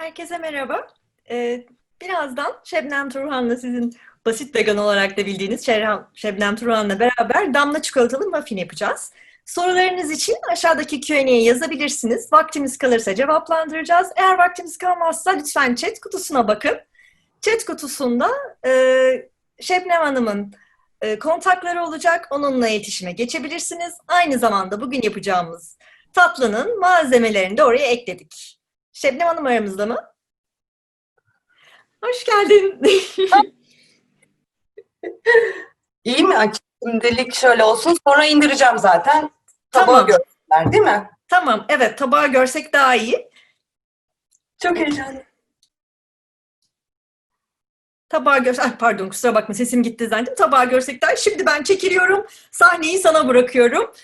Herkese merhaba. Ee, birazdan Şebnem Turhan'la sizin basit vegan olarak da bildiğiniz Şebnem Turhan'la beraber damla çikolatalı muffin yapacağız. Sorularınız için aşağıdaki Q&A'ye yazabilirsiniz. Vaktimiz kalırsa cevaplandıracağız. Eğer vaktimiz kalmazsa lütfen chat kutusuna bakın. Chat kutusunda e, Şebnem Hanım'ın e, kontakları olacak. Onunla iletişime geçebilirsiniz. Aynı zamanda bugün yapacağımız tatlının malzemelerini de oraya ekledik. Şebnem Hanım aramızda mı? Hoş geldin. İyi mi? Şimdilik şöyle olsun. Sonra indireceğim zaten. Tabağı Tamam. görsünler değil mi? tamam, evet tabağı görsek daha iyi. Çok heyecanlı. Tabağı görsek, Ay, pardon kusura bakma sesim gitti zannettim. Tabağı görsek daha iyi. Şimdi ben çekiliyorum. Sahneyi sana bırakıyorum.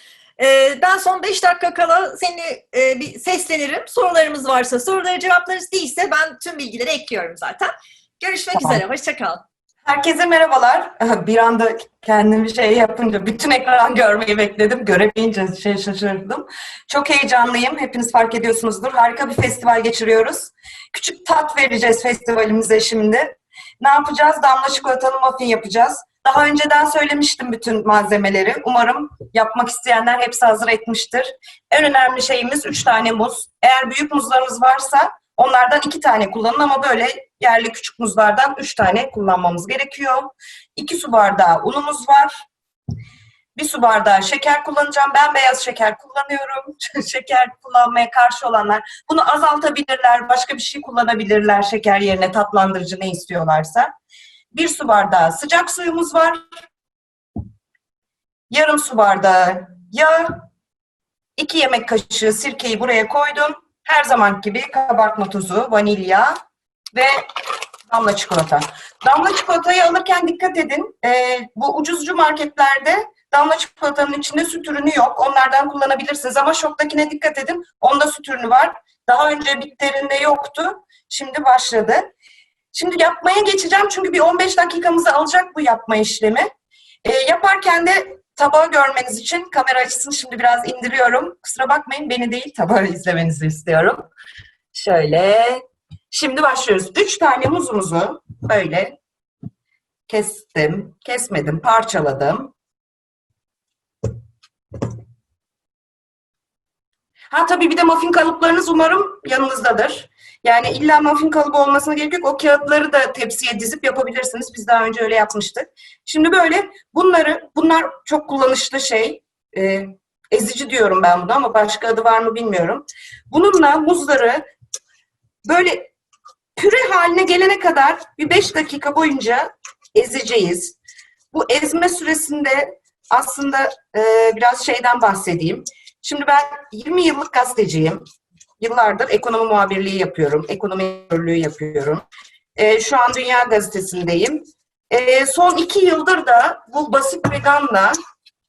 Ee, ben son 5 dakika kala seni e, bir seslenirim. Sorularımız varsa soruları cevaplarız değilse ben tüm bilgileri ekliyorum zaten. Görüşmek Tamam. üzere. Hoşça kal. Herkese merhabalar. Bir anda kendimi şey yapınca bütün ekran görmeyi bekledim. Göremeyince şey şaşırdım. Çok heyecanlıyım. Hepiniz fark ediyorsunuzdur. Harika bir festival geçiriyoruz. Küçük tat vereceğiz festivalimize şimdi. Ne yapacağız? Damla çikolatalı muffin yapacağız. Daha önceden söylemiştim bütün malzemeleri. Umarım yapmak isteyenler hepsi hazır etmiştir. En önemli şeyimiz 3 tane muz. Eğer büyük muzlarınız varsa onlardan 2 tane kullanın ama böyle yerli küçük muzlardan 3 tane kullanmamız gerekiyor. 2 su bardağı unumuz var. Bir su bardağı şeker kullanacağım. Ben beyaz şeker kullanıyorum. şeker kullanmaya karşı olanlar bunu azaltabilirler, başka bir şey kullanabilirler şeker yerine tatlandırıcı ne istiyorlarsa. Bir su bardağı sıcak suyumuz var. Yarım su bardağı yağ. 2 yemek kaşığı sirkeyi buraya koydum. Her zaman gibi kabartma tozu, vanilya ve damla çikolata. Damla çikolatayı alırken dikkat edin. Ee, bu ucuzcu marketlerde damla çikolatanın içinde süt ürünü yok. Onlardan kullanabilirsiniz ama şoktakine dikkat edin. Onda süt ürünü var. Daha önce bitterinde yoktu. Şimdi başladı. Şimdi yapmaya geçeceğim çünkü bir 15 dakikamızı alacak bu yapma işlemi. Ee, yaparken de tabağı görmeniz için kamera açısını şimdi biraz indiriyorum. Kusura bakmayın beni değil tabağı izlemenizi istiyorum. Şöyle. Şimdi başlıyoruz. Üç tane muzumuzu böyle kestim, kesmedim, parçaladım. Ha tabii bir de muffin kalıplarınız umarım yanınızdadır. Yani illa muffin kalıbı olmasına gerek yok. O kağıtları da tepsiye dizip yapabilirsiniz. Biz daha önce öyle yapmıştık. Şimdi böyle bunları, bunlar çok kullanışlı şey. Ee, ezici diyorum ben buna ama başka adı var mı bilmiyorum. Bununla muzları böyle püre haline gelene kadar bir 5 dakika boyunca ezeceğiz. Bu ezme süresinde aslında e, biraz şeyden bahsedeyim. Şimdi ben 20 yıllık gazeteciyim. Yıllardır ekonomi muhabirliği yapıyorum, ekonomi editörlüğü yapıyorum. E, şu an Dünya Gazetesi'ndeyim. E, son iki yıldır da bu basit veganla,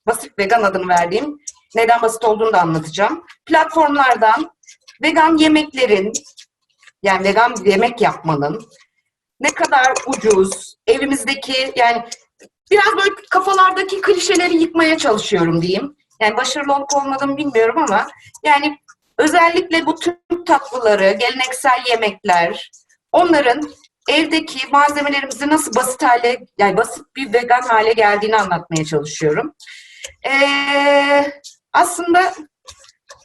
basit vegan adını verdiğim, neden basit olduğunu da anlatacağım. Platformlardan vegan yemeklerin, yani vegan yemek yapmanın ne kadar ucuz, evimizdeki yani biraz böyle kafalardaki klişeleri yıkmaya çalışıyorum diyeyim. Yani başarılı olup olmadığımı bilmiyorum ama yani özellikle bu Türk tatlıları, geleneksel yemekler, onların evdeki malzemelerimizi nasıl basit hale, yani basit bir vegan hale geldiğini anlatmaya çalışıyorum. Ee, aslında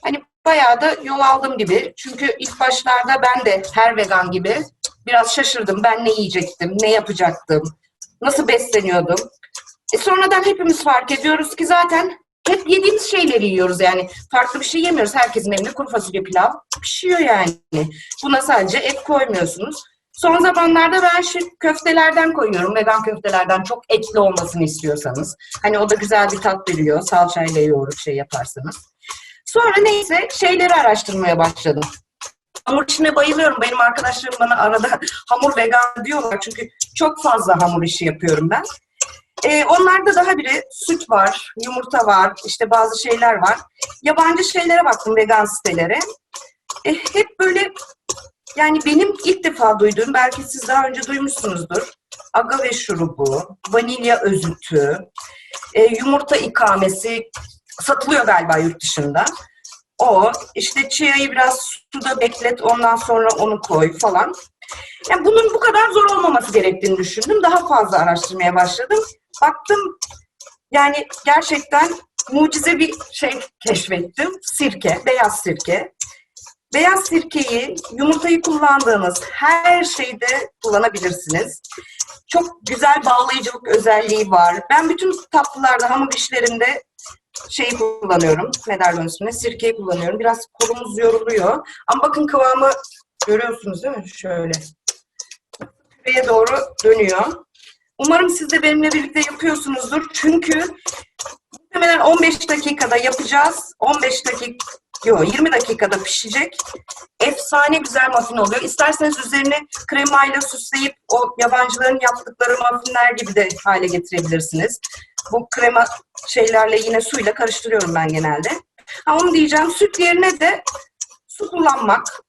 hani bayağı da yol aldım gibi. Çünkü ilk başlarda ben de her vegan gibi biraz şaşırdım. Ben ne yiyecektim, ne yapacaktım, nasıl besleniyordum. E sonradan hepimiz fark ediyoruz ki zaten hep yediğimiz şeyleri yiyoruz yani. Farklı bir şey yemiyoruz. Herkesin evinde kuru fasulye pilav pişiyor yani. Buna sadece et koymuyorsunuz. Son zamanlarda ben şu köftelerden koyuyorum. Vegan köftelerden çok etli olmasını istiyorsanız. Hani o da güzel bir tat veriyor. Salçayla yoğurup şey yaparsanız. Sonra neyse şeyleri araştırmaya başladım. Hamur işine bayılıyorum. Benim arkadaşlarım bana arada hamur vegan diyorlar. Çünkü çok fazla hamur işi yapıyorum ben. Ee, onlarda daha biri süt var, yumurta var, işte bazı şeyler var. Yabancı şeylere baktım vegan sitelere. E, hep böyle yani benim ilk defa duyduğum, belki siz daha önce duymuşsunuzdur. Agave şurubu, vanilya özütü, e, yumurta ikamesi satılıyor galiba yurt dışında. o. İşte chia'yı biraz suda beklet ondan sonra onu koy falan. Yani bunun bu kadar zor olmaması gerektiğini düşündüm. Daha fazla araştırmaya başladım. Baktım yani gerçekten mucize bir şey keşfettim. Sirke, beyaz sirke. Beyaz sirkeyi yumurtayı kullandığınız her şeyde kullanabilirsiniz. Çok güzel bağlayıcılık özelliği var. Ben bütün tatlılarda, hamur işlerinde şeyi kullanıyorum. Ne derler? Sirkeyi kullanıyorum. Biraz kolumuz yoruluyor. Ama bakın kıvamı görüyorsunuz değil mi? Şöyle. Püreye doğru dönüyor. Umarım siz de benimle birlikte yapıyorsunuzdur. Çünkü muhtemelen 15 dakikada yapacağız. 15 dakika Yok 20 dakikada pişecek. Efsane güzel muffin oluyor. İsterseniz üzerine kremayla süsleyip o yabancıların yaptıkları muffinler gibi de hale getirebilirsiniz. Bu krema şeylerle yine suyla karıştırıyorum ben genelde. Ha onu diyeceğim. Süt yerine de su kullanmak.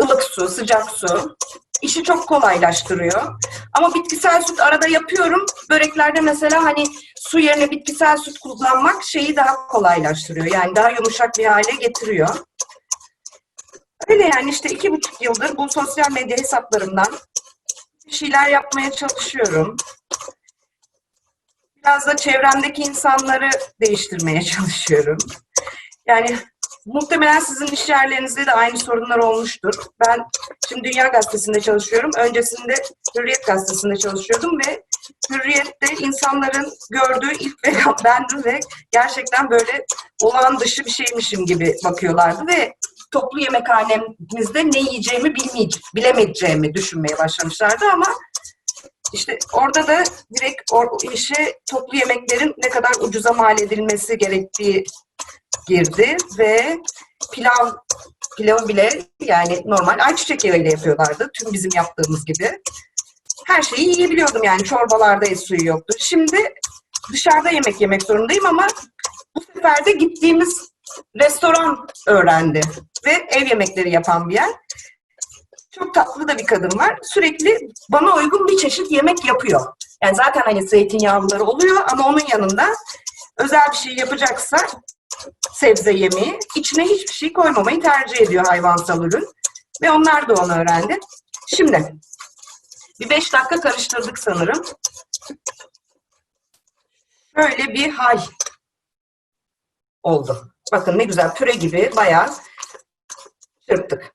ılık su, sıcak su. İşi çok kolaylaştırıyor. Ama bitkisel süt arada yapıyorum. Böreklerde mesela hani su yerine bitkisel süt kullanmak şeyi daha kolaylaştırıyor. Yani daha yumuşak bir hale getiriyor. Öyle yani işte iki buçuk yıldır bu sosyal medya hesaplarımdan bir şeyler yapmaya çalışıyorum. Biraz da çevremdeki insanları değiştirmeye çalışıyorum. Yani muhtemelen sizin iş yerlerinizde de aynı sorunlar olmuştur. Ben şimdi Dünya Gazetesi'nde çalışıyorum. Öncesinde Hürriyet Gazetesi'nde çalışıyordum ve Hürriyet'te insanların gördüğü ilk vegan bendim ve gerçekten böyle olağan dışı bir şeymişim gibi bakıyorlardı ve toplu yemekhanemizde ne yiyeceğimi bilmeyece bilemeyeceğimi düşünmeye başlamışlardı ama işte orada da direkt o işe toplu yemeklerin ne kadar ucuza mal edilmesi gerektiği girdi ve pilav pilavı bile yani normal ayçiçek yağıyla yapıyorlardı. Tüm bizim yaptığımız gibi. Her şeyi yiyebiliyordum yani. Çorbalarda et suyu yoktu. Şimdi dışarıda yemek yemek zorundayım ama bu sefer de gittiğimiz restoran öğrendi. Ve ev yemekleri yapan bir yer. Çok tatlı da bir kadın var. Sürekli bana uygun bir çeşit yemek yapıyor. Yani zaten hani zeytinyağlıları oluyor ama onun yanında özel bir şey yapacaksa sebze yemeği içine hiçbir şey koymamayı tercih ediyor hayvansal ürün. Ve onlar da onu öğrendi. Şimdi bir beş dakika karıştırdık sanırım. Böyle bir hay oldu. Bakın ne güzel püre gibi bayağı çırptık.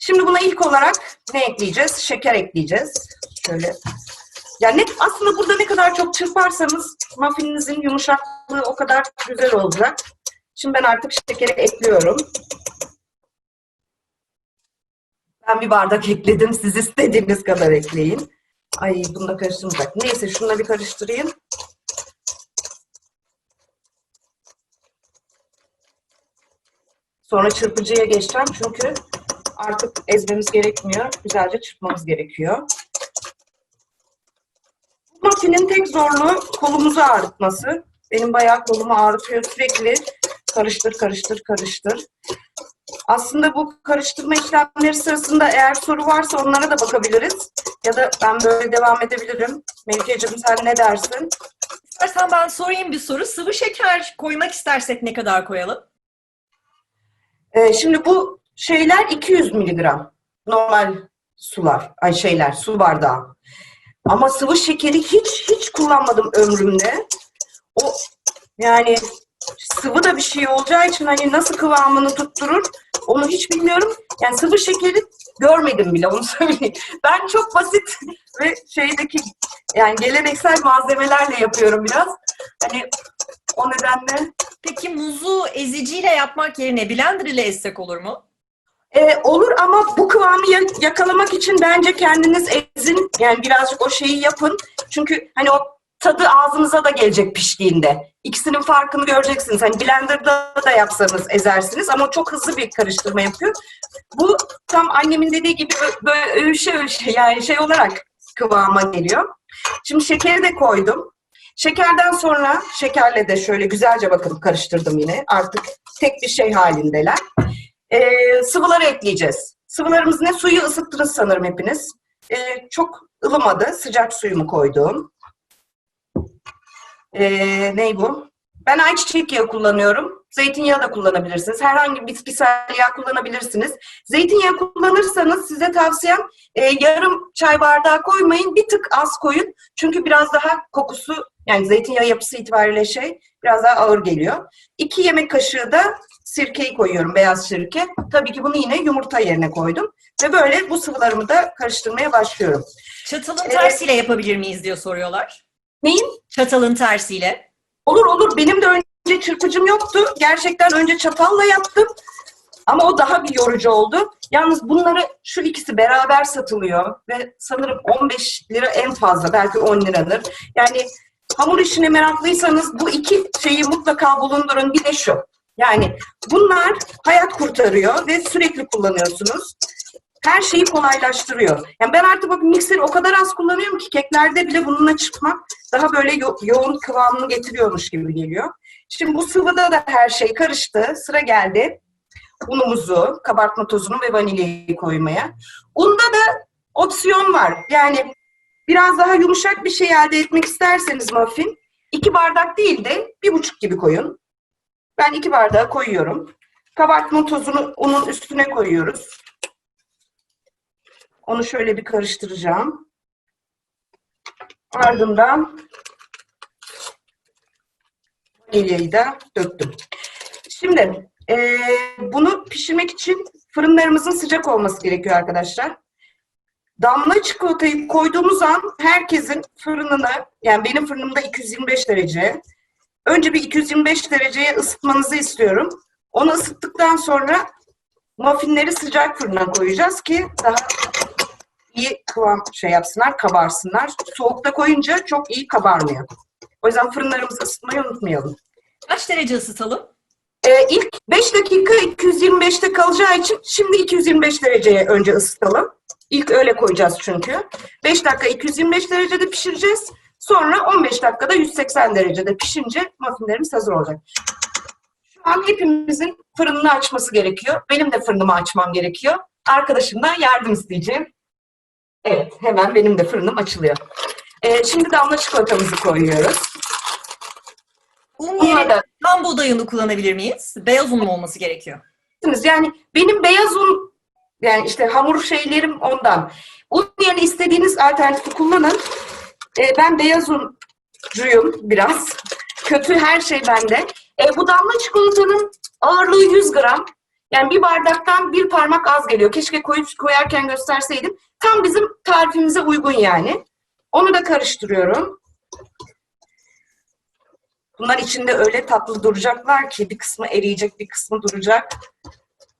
Şimdi buna ilk olarak ne ekleyeceğiz? Şeker ekleyeceğiz. Şöyle. Yani aslında burada ne kadar çok çırparsanız muffininizin yumuşaklığı o kadar güzel olacak. Şimdi ben artık şekeri ekliyorum. Ben bir bardak ekledim. Siz istediğiniz kadar ekleyin. Ay bunu da karıştırmayacak. Neyse şununla bir karıştırayım. Sonra çırpıcıya geçeceğim çünkü artık ezmemiz gerekmiyor. Güzelce çırpmamız gerekiyor. Bu makinenin tek zorluğu kolumuzu ağrıtması. Benim bayağı kolumu ağrıtıyor sürekli. Karıştır, karıştır, karıştır. Aslında bu karıştırma işlemleri sırasında eğer soru varsa onlara da bakabiliriz. Ya da ben böyle devam edebilirim. Melike'cim sen ne dersin? İstersen ben sorayım bir soru. Sıvı şeker koymak istersek ne kadar koyalım? Ee, şimdi bu şeyler 200 miligram. Normal sular, ay şeyler, su bardağı. Ama sıvı şekeri hiç hiç kullanmadım ömrümde. O yani sıvı da bir şey olacağı için hani nasıl kıvamını tutturur onu hiç bilmiyorum. Yani sıvı şekeri görmedim bile onu söyleyeyim. Ben çok basit ve şeydeki yani geleneksel malzemelerle yapıyorum biraz. Hani o nedenle Peki muzu eziciyle yapmak yerine blender ile ezsek olur mu? Ee, olur ama bu kıvamı ya- yakalamak için bence kendiniz ezin. Yani birazcık o şeyi yapın. Çünkü hani o tadı ağzınıza da gelecek piştiğinde. İkisinin farkını göreceksiniz. Hani blenderda da yapsanız ezersiniz ama çok hızlı bir karıştırma yapıyor. Bu tam annemin dediği gibi bö- böyle ölçe ölçe yani şey olarak kıvama geliyor. Şimdi şekeri de koydum. Şekerden sonra şekerle de şöyle güzelce bakın karıştırdım yine. Artık tek bir şey halindeler. Ee, sıvıları ekleyeceğiz. Sıvılarımız ne? Suyu ısıttınız sanırım hepiniz. Ee, çok ılımadı. Sıcak suyumu koydum. Ee, ne bu? Ben ayçiçek yağı kullanıyorum. Zeytinyağı da kullanabilirsiniz. Herhangi bir bitkisel yağ kullanabilirsiniz. Zeytinyağı kullanırsanız size tavsiyem e, yarım çay bardağı koymayın. Bir tık az koyun. Çünkü biraz daha kokusu yani zeytinyağı yapısı itibariyle şey biraz daha ağır geliyor. İki yemek kaşığı da sirkeyi koyuyorum. Beyaz sirke. Tabii ki bunu yine yumurta yerine koydum. Ve böyle bu sıvılarımı da karıştırmaya başlıyorum. Çatalın Evet. tersiyle yapabilir miyiz diyor soruyorlar. Neyin? Çatalın tersiyle. Olur olur. Benim de önce çırpıcım yoktu. Gerçekten önce çatalla yaptım. Ama o daha bir yorucu oldu. Yalnız bunları şu ikisi beraber satılıyor ve sanırım 15 lira en fazla belki 10 liradır. Yani hamur işine meraklıysanız bu iki şeyi mutlaka bulundurun. Bir de şu. Yani bunlar hayat kurtarıyor ve sürekli kullanıyorsunuz. Her şeyi kolaylaştırıyor. Yani ben artık bak mikseri o kadar az kullanıyorum ki keklerde bile bununla çıkmak daha böyle yo- yoğun kıvamını getiriyormuş gibi geliyor. Şimdi bu sıvıda da her şey karıştı. Sıra geldi unumuzu, kabartma tozunu ve vanilyayı koymaya. Unda da opsiyon var. Yani biraz daha yumuşak bir şey elde etmek isterseniz muffin, iki bardak değil de bir buçuk gibi koyun. Ben iki bardağı koyuyorum. Kabartma tozunu unun üstüne koyuyoruz. Onu şöyle bir karıştıracağım. Ardından vanilyayı da döktüm. Şimdi eee, bunu pişirmek için fırınlarımızın sıcak olması gerekiyor arkadaşlar. Damla çikolatayı koyduğumuz an herkesin fırınını, yani benim fırınımda 225 derece. Önce bir 225 dereceye ısıtmanızı istiyorum. Onu ısıttıktan sonra muffinleri sıcak fırına koyacağız ki daha iyi kıvam şey yapsınlar, kabarsınlar. Soğukta koyunca çok iyi kabarmıyor. O yüzden fırınlarımızı ısıtmayı unutmayalım. Kaç derece ısıtalım? Ee, ilk 5 dakika 225'te kalacağı için şimdi 225 dereceye önce ısıtalım. İlk öyle koyacağız çünkü. 5 dakika 225 derecede pişireceğiz. Sonra 15 dakikada 180 derecede pişince muffinlerimiz hazır olacak. Şu an hepimizin fırınını açması gerekiyor. Benim de fırınımı açmam gerekiyor. Arkadaşımdan yardım isteyeceğim. Evet, hemen benim de fırınım açılıyor. Ee, şimdi damla çikolatamızı koyuyoruz. Un yerine da tam buğday unu kullanabilir miyiz? Beyaz un mu olması gerekiyor? Bilirsiniz. Yani benim beyaz un yani işte hamur şeylerim ondan. Un yerine istediğiniz alternatifi kullanın. Ee, ben beyaz uncuyum biraz. Kötü her şey bende. Ee, bu damla çikolatanın ağırlığı 100 gram. Yani bir bardaktan bir parmak az geliyor. Keşke koyup koyarken gösterseydim. Tam bizim tarifimize uygun yani. Onu da karıştırıyorum. Bunlar içinde öyle tatlı duracaklar ki bir kısmı eriyecek, bir kısmı duracak.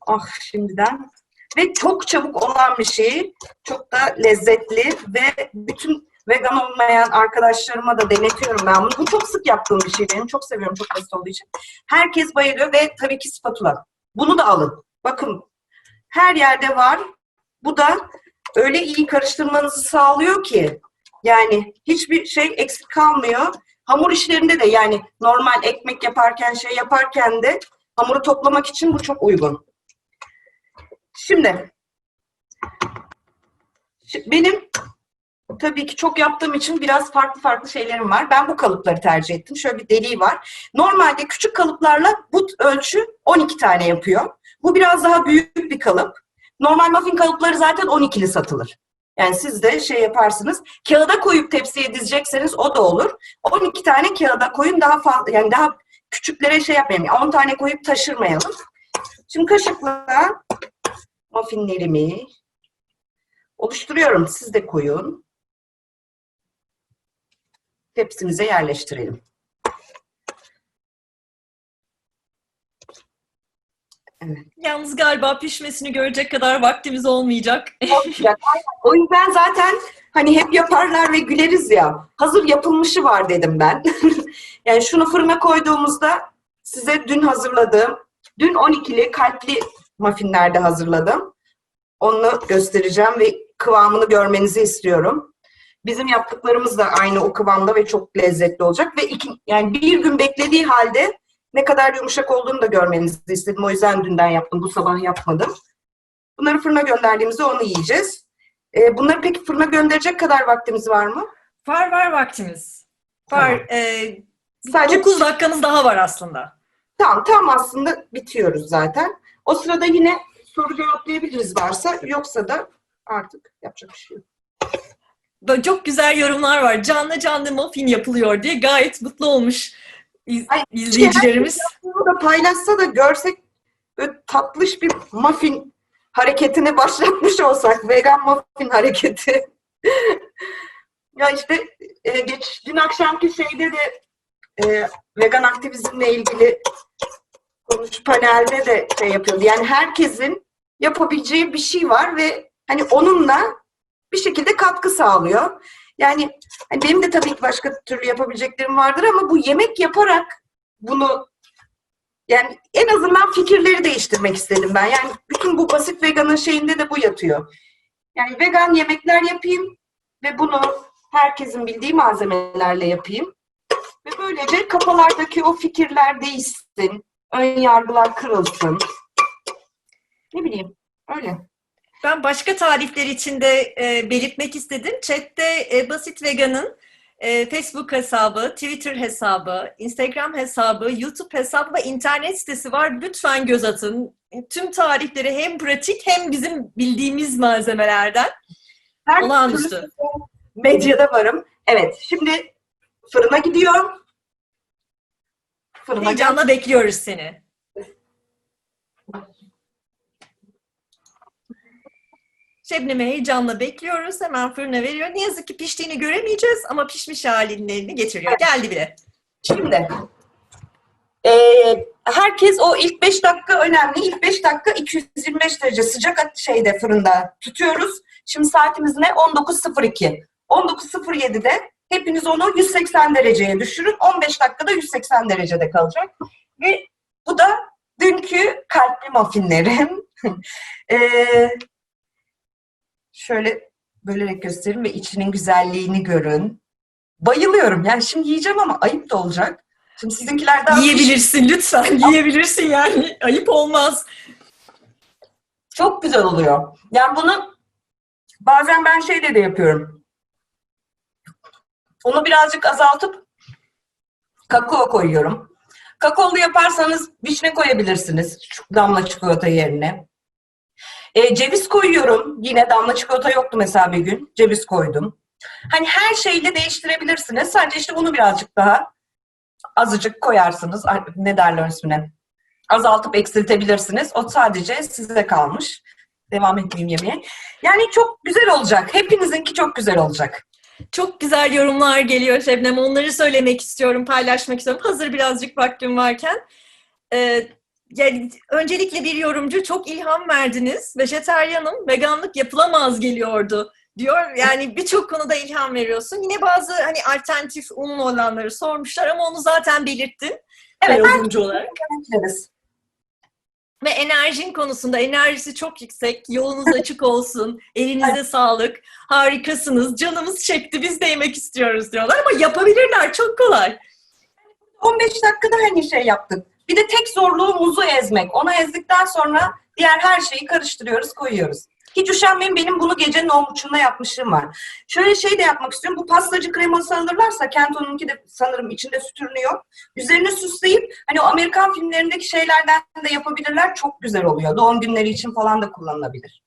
Ah şimdiden. Ve çok çabuk olan bir şey. Çok da lezzetli ve bütün vegan olmayan arkadaşlarıma da denetiyorum ben bunu. Bu çok sık yaptığım bir şey benim. Çok seviyorum çok basit olduğu için. Herkes bayılıyor ve tabii ki spatula. Bunu da alın. Bakın her yerde var. Bu da öyle iyi karıştırmanızı sağlıyor ki yani hiçbir şey eksik kalmıyor. Hamur işlerinde de yani normal ekmek yaparken şey yaparken de hamuru toplamak için bu çok uygun. Şimdi şi- benim tabii ki çok yaptığım için biraz farklı farklı şeylerim var. Ben bu kalıpları tercih ettim. Şöyle bir deliği var. Normalde küçük kalıplarla bu ölçü 12 tane yapıyor. Bu biraz daha büyük bir kalıp. Normal muffin kalıpları zaten 12'li satılır. Yani siz de şey yaparsınız. Kağıda koyup tepsiye dizecekseniz o da olur. 12 tane kağıda koyun daha fazla yani daha küçüklere şey yapmayalım. Yani 10 tane koyup taşırmayalım. Şimdi kaşıkla muffinlerimi oluşturuyorum. Siz de koyun. Tepsimize yerleştirelim. Yalnız galiba pişmesini görecek kadar vaktimiz olmayacak. Olmayacak. O yüzden zaten hani hep yaparlar ve güleriz ya. Hazır yapılmışı var dedim ben. yani şunu fırına koyduğumuzda size dün hazırladığım, dün 12'li kalpli muffinlerde hazırladım. Onu göstereceğim ve kıvamını görmenizi istiyorum. Bizim yaptıklarımız da aynı o kıvamda ve çok lezzetli olacak ve iki, yani bir gün beklediği halde ne kadar yumuşak olduğunu da görmenizi istedim. O yüzden dünden yaptım. Bu sabah yapmadım. Bunları fırına gönderdiğimizde onu yiyeceğiz. Ee, bunları peki fırına gönderecek kadar vaktimiz var mı? Var var vaktimiz. Var. Ee, Sadece 9 dakikamız daha var aslında. Tamam, tam aslında bitiyoruz zaten. O sırada yine soru cevaplayabiliriz varsa. Yoksa da artık yapacak bir şey yok. Böyle çok güzel yorumlar var. Canlı canlı muffin yapılıyor diye gayet mutlu olmuş iz- Ay, izleyicilerimiz. Bunu da paylaşsa da görsek böyle tatlış bir muffin hareketini başlatmış olsak. Vegan muffin hareketi. ya işte e, geç, dün akşamki şeyde de e, vegan aktivizmle ilgili konuş panelde de şey yapıyordu. Yani herkesin yapabileceği bir şey var ve hani onunla bir şekilde katkı sağlıyor. Yani hani benim de tabii ki başka türlü yapabileceklerim vardır ama bu yemek yaparak bunu yani en azından fikirleri değiştirmek istedim ben. Yani bütün bu basit veganın şeyinde de bu yatıyor. Yani vegan yemekler yapayım ve bunu herkesin bildiği malzemelerle yapayım. Ve böylece kafalardaki o fikirler değişsin, ön yargılar kırılsın. Ne bileyim, öyle. Ben başka tarifler için de e, belirtmek istedim. Chat'te e, Basit Vegan'ın e, Facebook hesabı, Twitter hesabı, Instagram hesabı, YouTube hesabı ve internet sitesi var. Lütfen göz atın. Tüm tarifleri hem pratik hem bizim bildiğimiz malzemelerden. Her Olağanüstü. medyada varım. Evet, şimdi fırına gidiyorum. Fırına. Heyecanla bekliyoruz seni. Şebnem'i heyecanla bekliyoruz. Hemen fırına veriyor. Ne yazık ki piştiğini göremeyeceğiz ama pişmiş halini getiriyor. Geldi bile. Şimdi eee, herkes o ilk 5 dakika önemli. İlk 5 dakika 225 derece sıcak şeyde fırında tutuyoruz. Şimdi saatimiz ne? 19.02. 19.07'de hepiniz onu 180 dereceye düşürün. 15 dakikada 180 derecede kalacak. Ve bu da dünkü kalpli muffinlerim. Eee, şöyle bölerek göstereyim ve içinin güzelliğini görün. Bayılıyorum. Yani şimdi yiyeceğim ama ayıp da olacak. Şimdi sizinkiler daha Yiyebilirsin lütfen. Yiyebilirsin yani. Ayıp olmaz. Çok güzel oluyor. Yani bunu bazen ben şeyle de yapıyorum. Onu birazcık azaltıp kakao koyuyorum. Kakaolu yaparsanız vişne koyabilirsiniz. Damla çikolata yerine. E, ceviz koyuyorum. Yine damla çikolata yoktu mesela bir gün. Ceviz koydum. Hani her şeyle değiştirebilirsiniz. Sadece işte bunu birazcık daha azıcık koyarsınız. Ne derler ismine? Azaltıp eksiltebilirsiniz. O sadece size kalmış. Devam etmeyeyim yemeğe. Yani çok güzel olacak. Hepinizinki çok güzel olacak. Çok güzel yorumlar geliyor Şebnem. Onları söylemek istiyorum, paylaşmak istiyorum. Hazır birazcık vaktim varken. Ee, yani öncelikle bir yorumcu çok ilham verdiniz. Vejeteryanım, veganlık yapılamaz geliyordu diyor. Yani birçok konuda ilham veriyorsun. Yine bazı hani alternatif unlu olanları sormuşlar ama onu zaten belirttin. Evet, yorumcu olarak. Ve enerjin konusunda enerjisi çok yüksek. Yolunuz açık olsun. Elinize sağlık. Harikasınız. Canımız çekti. Biz de yemek istiyoruz diyorlar ama yapabilirler. Çok kolay. 15 dakikada hani şey yaptık. Bir de tek zorluğu muzu ezmek. Onu ezdikten sonra diğer her şeyi karıştırıyoruz, koyuyoruz. Hiç üşenmeyin benim bunu gecenin on buçuğunda yapmışlığım var. Şöyle şey de yapmak istiyorum. Bu pastacı kreması alırlarsa Kento'nunki de sanırım içinde süt ürünüyor. Üzerine süsleyip hani o Amerikan filmlerindeki şeylerden de yapabilirler. Çok güzel oluyor. Doğum günleri için falan da kullanılabilir.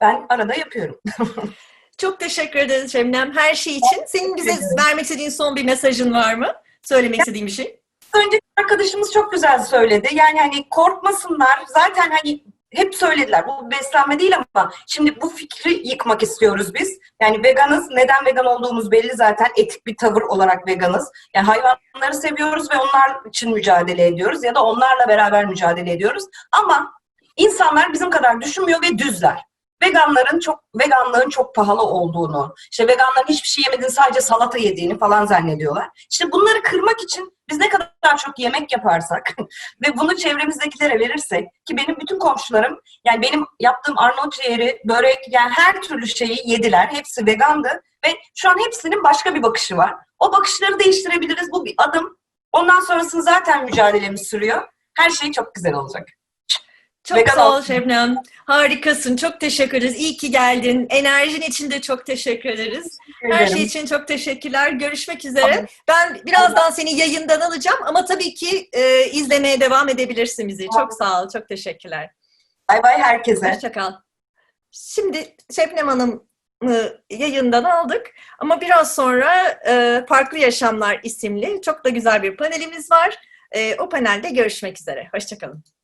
Ben arada yapıyorum. Çok teşekkür ederiz Şebnem her şey için. Senin bize vermek istediğin son bir mesajın var mı? Söylemek istediğin bir şey? Önceki arkadaşımız çok güzel söyledi. Yani hani korkmasınlar. Zaten hani hep söylediler. Bu beslenme değil ama şimdi bu fikri yıkmak istiyoruz biz. Yani veganız. Neden vegan olduğumuz belli zaten. Etik bir tavır olarak veganız. Yani hayvanları seviyoruz ve onlar için mücadele ediyoruz ya da onlarla beraber mücadele ediyoruz. Ama insanlar bizim kadar düşünmüyor ve düzler. Veganların çok veganlığın çok pahalı olduğunu, işte veganların hiçbir şey yemediğini sadece salata yediğini falan zannediyorlar. İşte bunları kırmak için biz ne kadar çok yemek yaparsak ve bunu çevremizdekilere verirsek ki benim bütün komşularım yani benim yaptığım Arnavut ciğeri, börek yani her türlü şeyi yediler. Hepsi vegandı ve şu an hepsinin başka bir bakışı var. O bakışları değiştirebiliriz. Bu bir adım. Ondan sonrasını zaten mücadelemiz sürüyor. Her şey çok güzel olacak. Çok Vegan sağ ol olsun. Şebnem. Harikasın. Çok teşekkür ederiz. İyi ki geldin. Enerjin için de çok teşekkür ederiz. Her şey için çok teşekkürler. Görüşmek üzere. Tamam. Ben birazdan seni yayından alacağım ama tabii ki e, izlemeye devam edebilirsin bizi. Çok sağ ol. Çok teşekkürler. Bay bay herkese. Hoşça kal. Şimdi Şebnem Hanım'ı yayından aldık ama biraz sonra e, Farklı Yaşamlar isimli çok da güzel bir panelimiz var. E, o panelde görüşmek üzere. Hoşçakalın.